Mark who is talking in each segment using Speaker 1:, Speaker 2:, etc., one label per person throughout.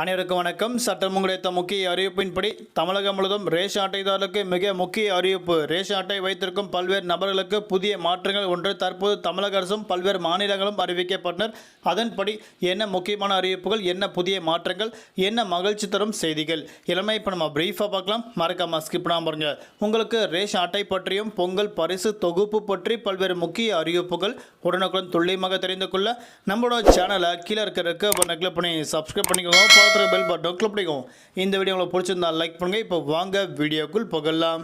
Speaker 1: அனைவருக்கும் வணக்கம். சட்டம் கிடைத்த முக்கிய அறிவிப்பின்படி தமிழகம் முழுவதும் ரேஷன் அட்டைதாரர்களுக்கு மிக முக்கிய அறிவிப்பு. ரேஷன் அட்டை வைத்திருக்கும் பல்வேறு நபர்களுக்கு புதிய மாற்றங்கள் ஒன்று தற்போது தமிழக அரசும் பல்வேறு மாநிலங்களும் அறிவிக்கப்பட்டனர். அதன்படி என்ன முக்கியமான அறிவிப்புகள் என்ன புதிய மாற்றங்கள் என்ன மகிழ்ச்சி தரும் செய்திகள் இளமை இப்போ நம்ம பிரீஃபாக பார்க்கலாம். மறக்காம ஸ்கிப் பண்ணாமல் பாருங்க. உங்களுக்கு ரேஷன் அட்டை பற்றியும் பொங்கல் பரிசு தொகுப்பு பற்றி பல்வேறு முக்கிய அறிவிப்புகள் உடனுக்குடன் துல்லியமாக தெரிந்து கொள்ள நம்மளோட சேனலை கீழே இருக்கிறதுக்கு இருக்க பண்ணி சப்ஸ்கிரைப் பண்ணிக்கோங்க. பார்த்துற பெல் பட்டன் கிளிக் பண்ணிக்கோங்க. இந்த வீடியோ உங்களுக்கு பிடிச்சிருந்தா லைக் பண்ணுங்கள் இப்போ வாங்க வீடியோக்குள் புகழலாம்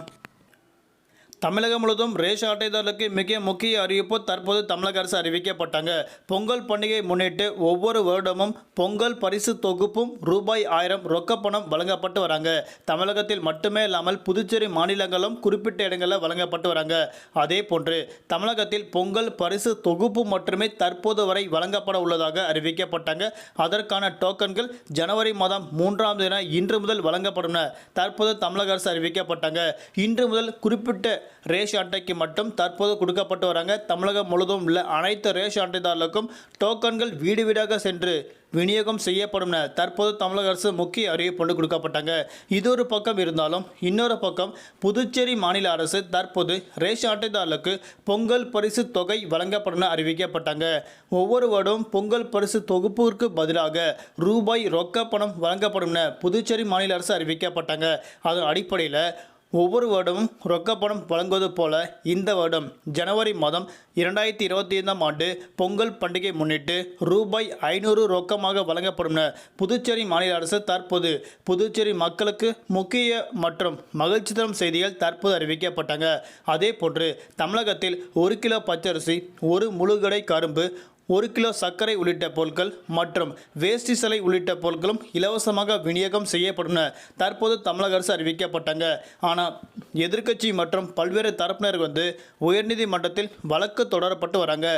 Speaker 1: தமிழகம் முழுவதும் ரேஷன் அட்டைதாரர்களுக்கு மிக முக்கிய அறிவிப்பு தற்போது தமிழக அரசு அறிவிக்கப்பட்டாங்க. பொங்கல் பண்டிகை முன்னிட்டு ஒவ்வொரு வருடமும் பொங்கல் பரிசு தொகுப்பும் ரூபாய் ஆயிரம் ரொக்க பணம் வழங்கப்பட்டு வராங்க. தமிழகத்தில் மட்டுமே இல்லாமல் புதுச்சேரி மாநிலங்களும் குறிப்பிட்ட இடங்களில் வழங்கப்பட்டு வராங்க. அதே போன்று தமிழகத்தில் பொங்கல் பரிசு தொகுப்பு மட்டுமே தற்போது வரை வழங்கப்பட உள்ளதாக அறிவிக்கப்பட்டாங்க. அதற்கான டோக்கன்கள் ஜனவரி மாதம் மூன்றாம் தின இன்று முதல் வழங்கப்படும் தற்போது தமிழக அரசு அறிவிக்கப்பட்டாங்க. இன்று முதல் குறிப்பிட்ட ரேஷன் அட்டைக்கு மட்டும் தற்போது கொடுக்கப்பட்டு வராங்க. தமிழகம் முழுவதும் உள்ள அனைத்து ரேஷன் அட்டைதாரர்களுக்கும் டோக்கன்கள் வீடு வீடாக சென்று விநியோகம் செய்யப்படும் என தற்போது தமிழக அரசு முக்கிய அறிவிப்பு ஒன்று கொடுக்கப்பட்டாங்க. இது ஒரு பக்கம் இருந்தாலும் இன்னொரு பக்கம் புதுச்சேரி மாநில அரசு தற்போது ரேஷன் அட்டைதாரர்களுக்கு பொங்கல் பரிசு தொகை வழங்கப்படும் என அறிவிக்கப்பட்டாங்க. ஒவ்வொரு வருடம் பொங்கல் பரிசு தொகுப்பிற்கு பதிலாக ரூபாய் ரொக்க பணம் வழங்கப்படும் என புதுச்சேரி மாநில அரசு அறிவிக்கப்பட்டாங்க. அதன் அடிப்படையில் ஒவ்வொரு வருடமும் ரொக்கப்பணம் வழங்குவது போல இந்த வருடம் ஜனவரி மாதம் இரண்டாயிரத்தி இருபத்தி ஐந்தாம் ஆண்டு பொங்கல் பண்டிகை முன்னிட்டு ரூபாய் ஐநூறு ரொக்கமாக வழங்கப்படும் என புதுச்சேரி மாநில அரசு தற்போது புதுச்சேரி மக்களுக்கு முக்கிய மற்றும் மகிழ்ச்சி தரும் செய்திகள் தற்போது அறிவிக்கப்பட்டாங்க. அதே போன்று தமிழகத்தில் ஒரு கிலோ பச்சரிசி ஒரு முழுகடை கரும்பு ஒரு கிலோ சர்க்கரை உள்ளிட்ட பொருட்கள் மற்றும் வேஷ்டி சிலை உள்ளிட்ட பொருட்களும் இலவசமாக விநியோகம் செய்யப்படும் தற்போது தமிழக அரசு அறிவிக்கப்பட்டாங்க. ஆனால் எதிர்க்கட்சி மற்றும் பல்வேறு தரப்பினர் வந்து உயர்நீதிமன்றத்தில் வழக்கு தொடரப்பட்டு வராங்க.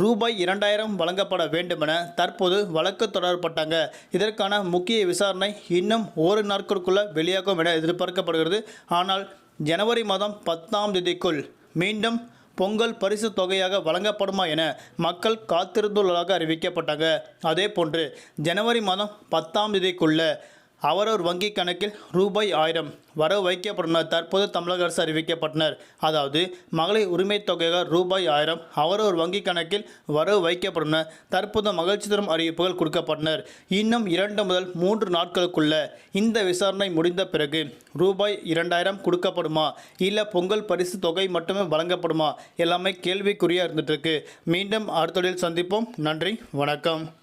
Speaker 1: ரூபாய் இரண்டாயிரம் வழங்கப்பட வேண்டுமென தற்போது வழக்கு தொடரப்பட்டாங்க. இதற்கான முக்கிய விசாரணை இன்னும் ஒரு நாட்களுக்குள்ள வெளியாகும் என எதிர்பார்க்கப்படுகிறது. ஆனால் ஜனவரி மாதம் பத்தாம் தேதிக்குள் மீண்டும் பொங்கல் பரிசு தொகையாக வழங்கப்படுமா என மக்கள் காத்திருந்துள்ளதாக அறிவிக்கப்பட்டாங்க அதே போன்று ஜனவரி மாதம் பத்தாம் தேதிக்குள்ள அவரவர் வங்கி கணக்கில் ரூபாய் ஆயிரம் வரவு வைக்கப்படும் தற்போது தமிழக அரசு அறிவிக்கப்பட்டனர். அதாவது மகளிர் உரிமைத் தொகையாக ரூபாய் ஆயிரம் அவரவர் வங்கி கணக்கில் வரவு வைக்கப்படும் தற்போது மகிழ்ச்சி தரும் அறிவிப்புகள் கொடுக்கப்பட்டனர். இன்னும் இரண்டு முதல் மூன்று நாட்களுக்குள்ள இந்த விசாரணை முடிந்த பிறகு ரூபாய் இரண்டாயிரம் கொடுக்கப்படுமா? இல்லை பொங்கல் பரிசு தொகை மட்டுமே வழங்கப்படுமா? எல்லாமே கேள்விக்குறியாக இருந்துட்டு இருக்கு. மீண்டும் அடுத்த சந்திப்போம். நன்றி வணக்கம்.